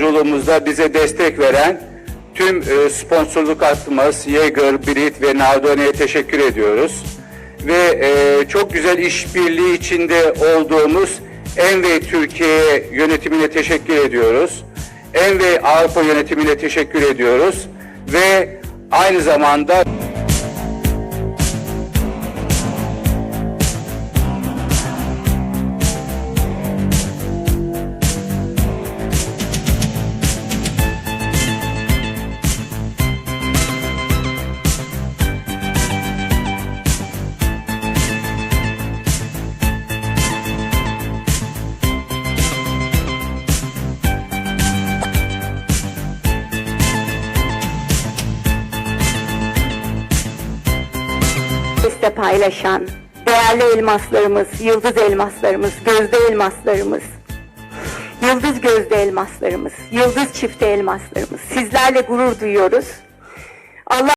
yolculuğumuzda bize destek veren tüm e, sponsorluk hattımız Yeager, Brit ve Nardone'ye teşekkür ediyoruz. Ve e, çok güzel işbirliği içinde olduğumuz Envey Türkiye yönetimine teşekkür ediyoruz. Envey Avrupa yönetimine teşekkür ediyoruz. Ve aynı zamanda Liste paylaşan değerli elmaslarımız, yıldız elmaslarımız, gözde elmaslarımız, yıldız gözde elmaslarımız, yıldız çifte elmaslarımız. Sizlerle gurur duyuyoruz. Allah